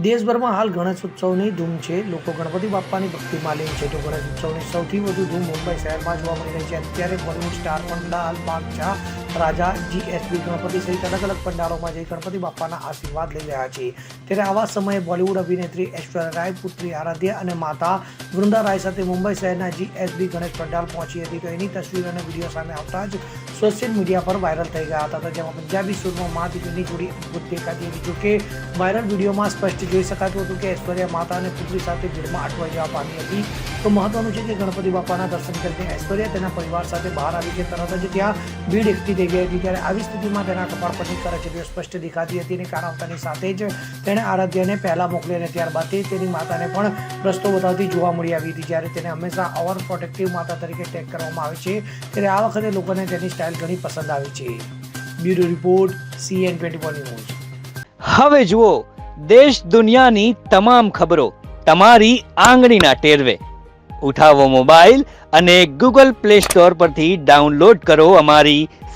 દેશભરમાં હાલ ગણેશ ઉત્સવની ધૂમ છે. લોકો ગણપતિ બાપ્પાની ભક્તિમાં લીન છે. તો ગણેશ ઉત્સવની સૌથી વધુ ધૂમ મુંબઈ શહેરમાં જોવા મળી રહી છે. અત્યારે બોલિવૂડ સ્ટાર પંડાલ બાદશાહ રાજા જીએસબી ગણપતિ સહિત અલગ અલગ પંડાલોમાં જઈ ગણપતિ બાપાના આશીર્વાદ લઈ રહ્યા છે. ત્યારે આવા સમયે બોલિવૂડ અભિનેત્રી ઐશ્વર્યા રાય, પુત્રી આરાધ્યા અને માતા વૃંદા રાય સાથે મુંબઈ શહેરના જીએસબી ગણેશ પંડાલ પહોંચી હતી. તો એની તસવીર અને વીડિયો સામે આવતા જ સોશિયલ મીડિયા પર વાયરલ થઈ ગયા હતા. જેમાં પંજાબી સૂરમાં મા દીકરીની જોડી અદભુત દેખાતી હતી. જોકે વાયરલ વિડીયોમાં સ્પષ્ટ જોઈ શકાતું હતું કે ઐશ્વર્યા માતા અને પુત્રી સાથે ભીડમાં અટવાઈ જવા પામી હતી. તો મહત્વનું છે કે ગણપતિ બાપાના દર્શન કરીને ઐશ્વર્યા તેના પરિવાર સાથે બહાર આવી કે તરત જ ત્યાં ભીડ એકઠી હતી ત્યારે આવી સ્થિતિમાં તેના કપાળ પરની કરચલીઓ સ્પષ્ટ દેખાતી હતી અને કાર સાથે જ તેણે આરાધ્યાને પહેલાં મોકલી અને ત્યારબાદ તેની માતાને પણ રસ્તો બતાવતી જોવા મળી આવી હતી. જ્યારે તેને હંમેશા ઓવર પ્રોટેક્ટિવ માતા તરીકે ટેગ કરવામાં આવે છે, ત્યારે આ વખતે લોકોને તેની સ્ટાઇલ ઘણી પસંદ આવી છે. Bureau report CN twenty news. હવે જુઓ, દેશ દુનિયાની તમામ ખબરો તમારી આંગળીના ટેરવે. ઉઠાવો મોબાઈલ અને ગૂગલ પ્લે સ્ટોર પરથી ડાઉનલોડ કરો અમારી